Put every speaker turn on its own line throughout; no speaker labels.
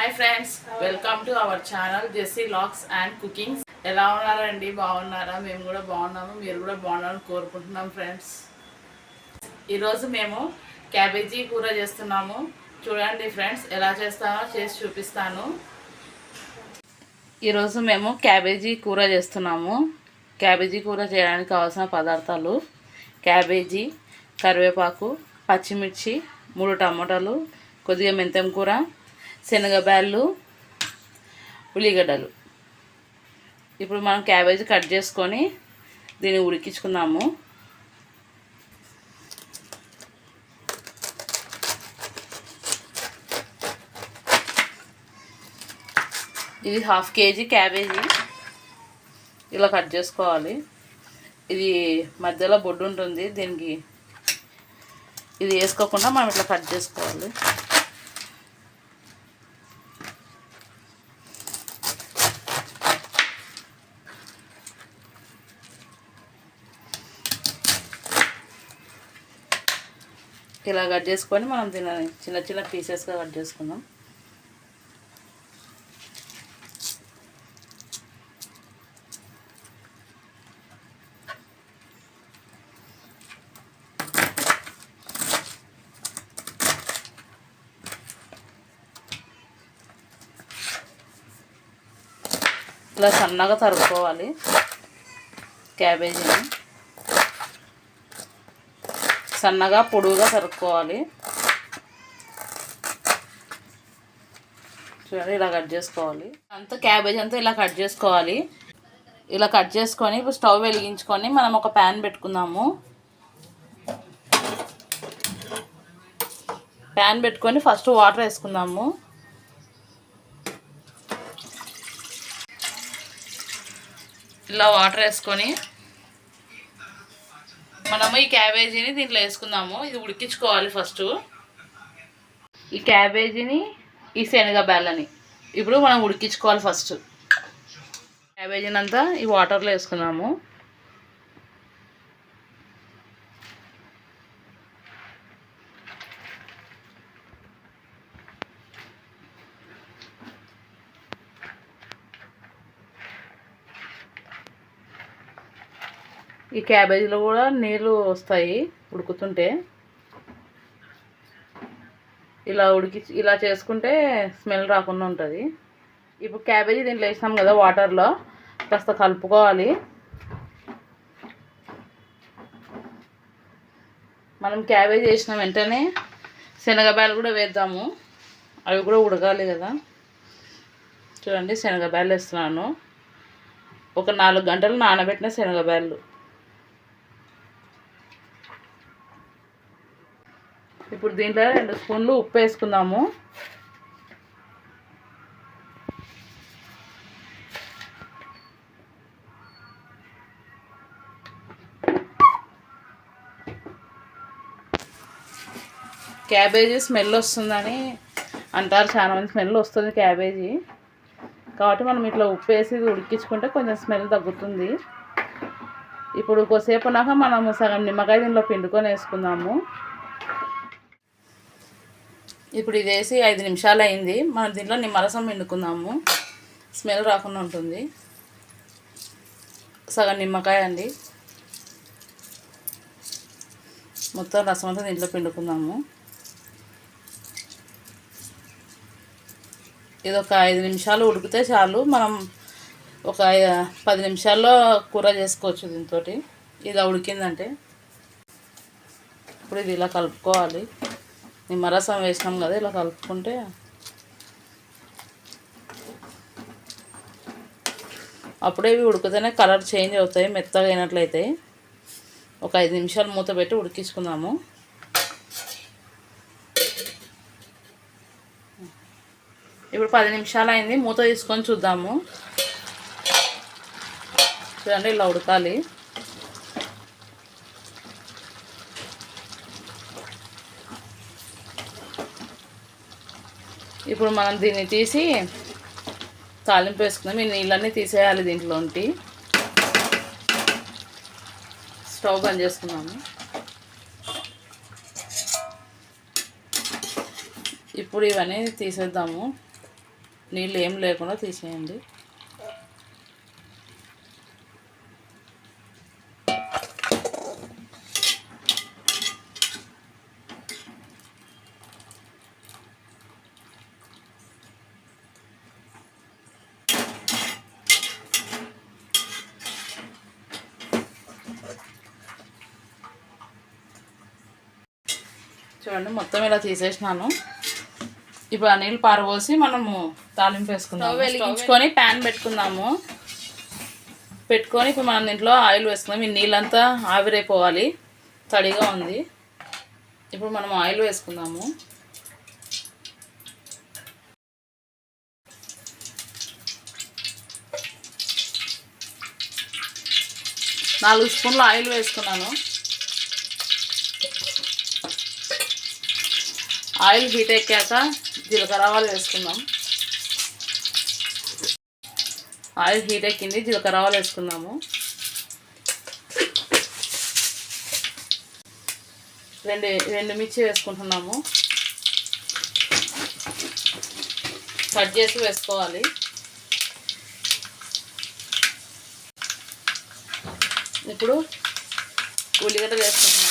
Hi friends welcome to our channel Jessy vlogs and cookings ఎలా ఉన్నారండి? బాగున్నారా? మేము కూడా బాగున్నాము మీరు కూడా బాగున్నారని కోరుకుంటున్నాం ఫ్రెండ్స్ ఈరోజు మేము క్యాబేజీ కూర చేస్తున్నాము. చూడండి ఫ్రెండ్స్ ఎలా చేస్తామో చేసి చూపిస్తాను. ఈరోజు మేము క్యాబేజీ కూర చేస్తున్నాము. క్యాబేజీ కూర చేయడానికి కావాల్సిన పదార్థాలు క్యాబేజీ కరివేపాకు పచ్చిమిర్చి మూడు టమాటాలు కొద్దిగా మెంతం కూర శనగబ్యాళ్ళు ఉల్లిగడ్డలు. ఇప్పుడు మనం క్యాబేజీ కట్ చేసుకొని దీన్ని ఉడికించుకుందాము. ఇది హాఫ్ కేజీ క్యాబేజీ. ఇలా కట్ చేసుకోవాలి. ఇది మధ్యలో బొడ్డు ఉంటుంది దీనికి ఇది వేసుకోకుండా మనం ఇట్లా కట్ చేసుకోవాలి. ఇలా కట్ చేసుకొని మనం తినాలి చిన్న చిన్న పీసెస్గా కట్ చేసుకుందాం. ఇలా సన్నగా తరుక్కోవాలి. క్యాబేజీని. సన్నగా పొడుగుగా తరుక్కోవాలి చూడండి ఇలా కట్ చేసుకోవాలి. అంతా క్యాబేజ్ అంతా ఇలా కట్ చేసుకోవాలి. ఇలా కట్ చేసుకొని ఇప్పుడు స్టవ్ వెలిగించుకొని మనం ఒక ప్యాన్ పెట్టుకుందాము. ప్యాన్ పెట్టుకొని ఫస్ట్ వాటర్ వేసుకుందాము. ఇలా వాటర్ వేసుకొని మనము ఈ క్యాబేజీని దీంట్లో వేసుకుందాము. ఇది ఉడికించుకోవాలి ఫస్ట్. ఈ క్యాబేజీని ఈ శనగ బెల్లని. ఇప్పుడు మనం ఉడికించుకోవాలి ఫస్ట్. క్యాబేజీని అంతా ఈ వాటర్లో వేసుకుందాము. ఈ క్యాబేజీలో కూడా నీళ్ళు వస్తాయి ఉడుకుతుంటే. ఇలా ఉడికి ఇలా చేసుకుంటే స్మెల్ రాకుండా ఉంటుంది. ఇప్పుడు క్యాబేజీ దీంట్లో వేసినాం కదా వాటర్లో కాస్త కలుపుకోవాలి. మనం క్యాబేజీ వేసిన వెంటనే శనగబ్యాలు కూడా వేద్దాము. అవి కూడా ఉడకాలి కదా. చూడండి శనగబ్యాలు వేస్తున్నాను. ఒక నాలుగు గంటలు నానబెట్టిన శనగబ్యాలు. ఇప్పుడు దీంట్లో రెండు స్పూన్లు ఉప్పు వేసుకుందాము. క్యాబేజీ స్మెల్ వస్తుందని అంటారు చాలా మంది స్మెల్ వస్తుంది క్యాబేజీ. కాబట్టి మనం ఇట్లా ఉప్పు వేసి ఉడికించుకుంటే కొంచెం స్మెల్ తగ్గుతుంది. ఇప్పుడు కొద్దిసేపు నాక మనము సగం నిమ్మకాయ దీనిలో పిండుకొని వేసుకుందాము. ఇప్పుడు ఇది వేసి ఐదు నిమిషాలు అయింది మనం దీంట్లో నిమ్మరసం పిండుకుందాము. స్మెల్ రాకుండా ఉంటుంది. సగం నిమ్మకాయ అండి. మొత్తం రసం అంతా దీంట్లో పిండుకుందాము. ఇది ఒక ఐదు నిమిషాలు ఉడికితే చాలు. మనం ఒక పది నిమిషాల్లో కూర చేసుకోవచ్చు దీంతో ఇది ఉడికిందంటే ఇప్పుడు ఇది ఇలా కలుపుకోవాలి. నిమ్మరసం వేసినాం కదా ఇలా కలుపుకుంటే. అప్పుడే ఇవి ఉడికితేనే కలర్ చేంజ్ అవుతాయి మెత్తగా అయినట్లయితే ఒక ఐదు నిమిషాలు మూత పెట్టి ఉడికించుకుందాము. ఇప్పుడు పది నిమిషాలు అయింది మూత తీసుకొని చూద్దాము. చూడండి ఇలా ఉడకాలి. ఇప్పుడు మనం దీన్ని తీసి తాలింపు వేసుకుందాం. ఈ నీళ్ళన్నీ తీసేయాలి దీంట్లోంటి స్టవ్ బంద్ చేసుకున్నాము ఇప్పుడు ఇవన్నీ తీసేద్దాము. నీళ్ళు ఏం లేకుండా తీసేయండి. చూడండి మొత్తం ఇలా తీసేసినాను. ఇప్పుడు ఆ నీళ్ళు పారబోసి మనము తాలింపు వేసుకుందాం వెలిగించుకొని ప్యాన్ పెట్టుకుందాము. పెట్టుకొని ఇప్పుడు మనం దీంట్లో ఆయిల్ వేసుకుందాం. ఈ నీళ్ళంతా ఆవిరైపోవాలి. తడిగా ఉంది. ఇప్పుడు మనం ఆయిల్ వేసుకుందాము. నాలుగు స్పూన్లు ఆయిల్ వేసుకున్నాను. ఆయిల్ హీట్ ఎక్కాక జీలకర్ర ఆవాలు వేసుకుందాం. ఆయిల్ హీట్ ఎక్కింది జీలకర్ర ఆవాలు వేసుకుందాము. రెండు రెండు మిర్చి వేసుకుంటున్నాము. కట్ చేసి వేసుకోవాలి. ఇప్పుడు ఉల్లిగడ్డ వేసుకుంటున్నాము.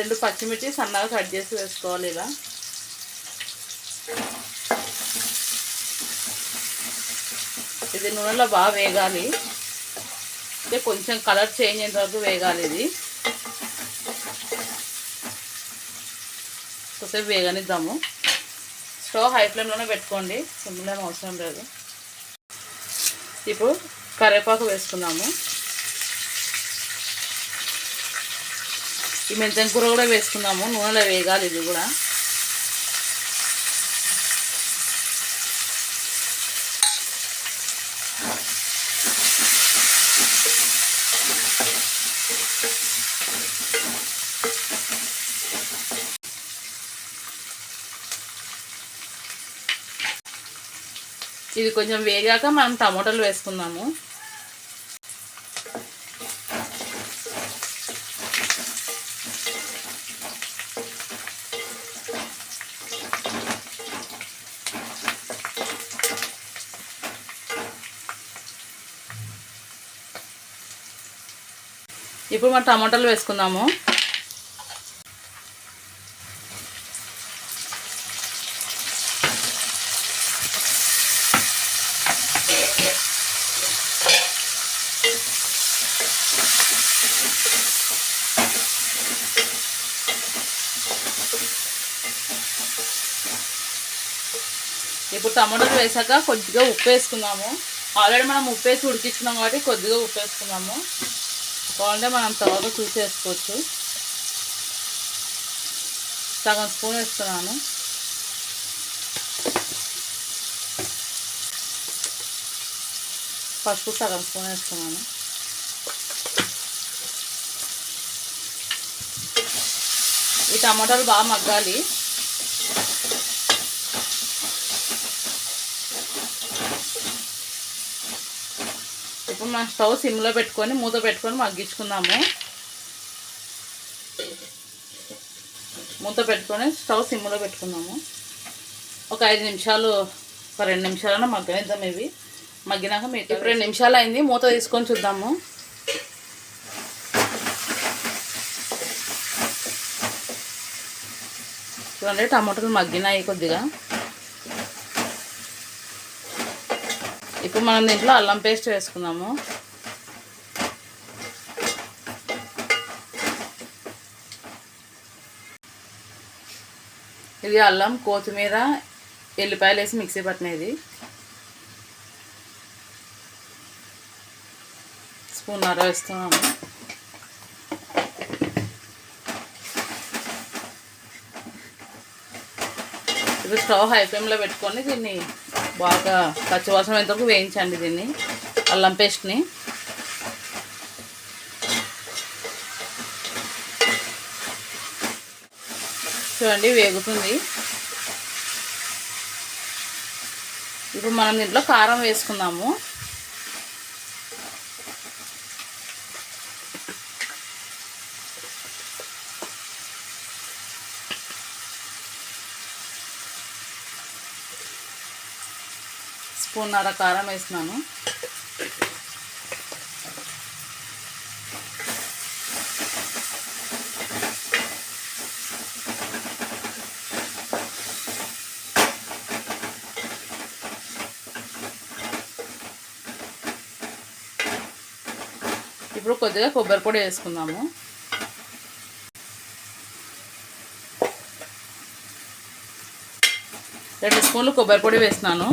రెండు పచ్చిమిర్చి సన్నగా కట్ చేసి వేసుకోవాలి ఇలా. ఇది నూనెలో బాగా వేగాలి. అంటే కొంచెం కలర్ చేంజ్ అయిన వరకు వేగాలి ఇది. కొద్దిసేపు వేగనిద్దాము. స్టవ్ హై ఫ్లేమ్లోనే పెట్టుకోండి. సిమ్లో అవసరం లేదు. ఇప్పుడు కరివేపాకు వేసుకున్నాము. ఈ మెంతం కూర కూడా వేసుకున్నాము నూనెలో వేగాలి ఇది కూడా. ఇది కొంచెం వేగాక మనం టమాటాలు వేసుకుందాము. ఇప్పుడు మనం టమాటాలు వేసుకుందాము. ఇప్పుడు టమాటాలు వేసాక కొద్దిగా ఉప్పు వేసుకుందాము. ఆల్రెడీ మనం ఉప్పు వేసి ఉడికించుకున్నాం కాబట్టి కొద్దిగా ఉప్పు వేసుకుందాము. కావాలంటే మనం తర్వాత చూసి వేసుకోవచ్చు సగం స్పూన్ వేస్తున్నాను. పసుపు సగం స్పూన్ వేస్తున్నాను. ఈ టమాటాలు బాగా మగ్గాలి. ఇప్పుడు మనం స్టవ్ సిమ్లో పెట్టుకొని మూత పెట్టుకొని మగ్గించుకుందాము. మూత పెట్టుకొని స్టవ్ సిమ్లో పెట్టుకుందాము. ఒక ఐదు నిమిషాలు ఒక రెండు నిమిషాలన్నా మగ్గనిద్దాం ఇవి. మగ్గినాక మిగతా ఇప్పుడు రెండు నిమిషాలు అయింది మూత తీసుకొని చూద్దాము. చూడండి టమాటాలు మగ్గినాయి కొద్దిగా. ఇప్పుడు మనం దీంట్లో అల్లం పేస్ట్ వేసుకుందాము. ఇది అల్లం కొత్తిమీర ఎల్లిపాయలు వేసి మిక్సీ పట్టినది స్పూన్ అర వేస్తున్నాము. ఇప్పుడు స్టవ్ హై ఫ్లేమ్లో పెట్టుకొని దీన్ని బాగా పచ్చివాసన ఎంతవరకు వేయించండి దీన్ని. అల్లం పేస్ట్ని. చూడండి వేగుతుంది. ఇప్పుడు మనం దీంట్లో కారం వేసుకుందాము. స్పూన్నర కారం వేస్తున్నాను. ఇప్పుడు కొద్దిగా కొబ్బరి పొడి వేసుకుందాము. రెండు స్పూన్లు కొబ్బరి పొడి వేసినాను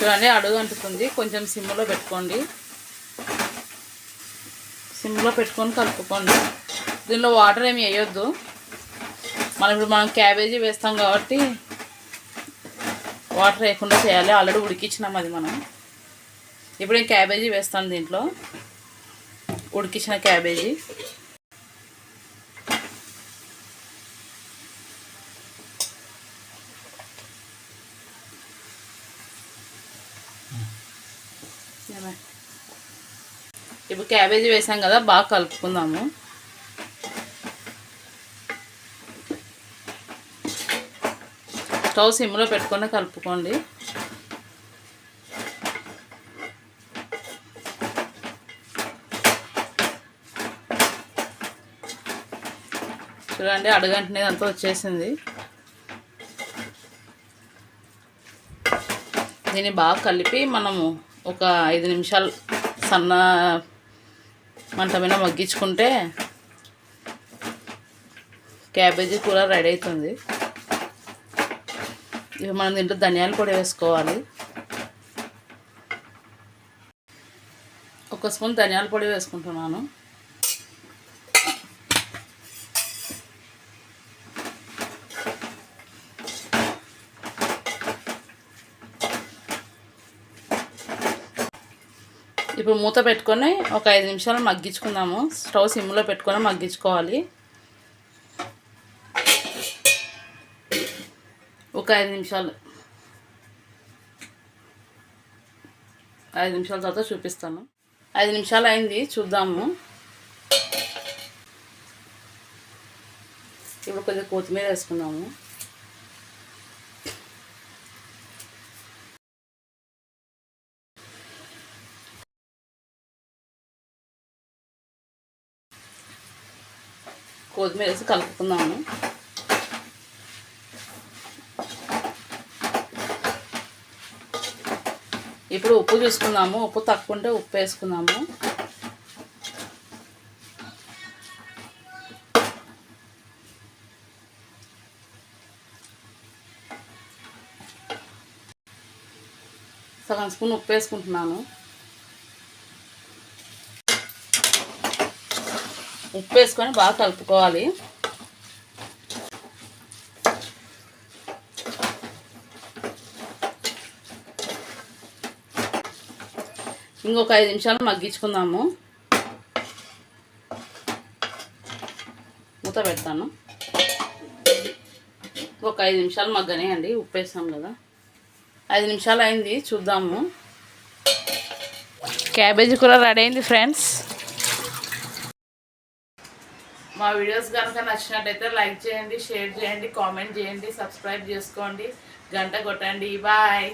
చూడండి అడుగు అంటుతుంది కొంచెం సిమ్లో పెట్టుకోండి. సిమ్లో పెట్టుకొని కలుపుకోండి. దీనిలో వాటర్ ఏమి వేయొద్దు. మనం ఇప్పుడు మనం క్యాబేజీ వేస్తాం కాబట్టి వాటర్ వేయకుండా చేయాలి. ఆల్రెడీ ఉడికించినాం అది మనం. ఇప్పుడు నేను క్యాబేజీ వేస్తాను దీంట్లో. ఉడికించిన క్యాబేజీ. ఇప్పుడు క్యాబేజీ వేసాం కదా బాగా కలుపుకుందాము. స్టవ్ సిమ్లో పెట్టుకొని కలుపుకోండి. చూడండి అడగంటనేది అంతా వచ్చేసింది. దీన్ని బాగా కలిపి మనము ఒక ఐదు నిమిషాలు సన్న మంట మీద మగ్గించుకుంటే క్యాబేజీ కూర రెడీ అవుతుంది. ఇవి మనం దీంట్లో ధనియాల పొడి వేసుకోవాలి. ఒక స్పూన్ ధనియాల పొడి వేసుకుంటున్నాను. ఇప్పుడు మూత పెట్టుకొని ఒక ఐదు నిమిషాలు మగ్గించుకుందాము. స్టవ్ సిమ్లో పెట్టుకొని మగ్గించుకోవాలి. ఒక ఐదు నిమిషాలు. ఐదు నిమిషాల తర్వాత చూపిస్తాను. ఐదు నిమిషాలు అయింది చూద్దాము. ఇప్పుడు కొద్దిగా కొత్తిమీర వేసుకుందాము. కొత్తిమీర వేసి కలుపుకుందాము. ఇప్పుడు ఉప్పు చూసుకుందాము ఉప్పు తక్కువ ఉంటే ఉప్పు వేసుకుందాము. సగం స్పూన్ ఉప్పు వేసుకుంటున్నాను. ఉప్పు వేసుకొని బాగా కలుపుకోవాలి. ఇంకొక ఐదు నిమిషాలు మగ్గించుకుందాము. మూత పెడతాను. ఒక ఐదు నిమిషాలు మగ్గనేయండి ఉప్పు వేసాం కదా. ఐదు నిమిషాలు అయింది చూద్దాము. క్యాబేజీ కూర రెడీ అయింది ఫ్రెండ్స్. మా వీడియోస్ కనుక నచ్చినట్టయితే లైక్ చేయండి షేర్ చేయండి కామెంట్ చేయండి సబ్స్క్రైబ్ చేసుకోండి. గంట కొట్టండి. బాయ్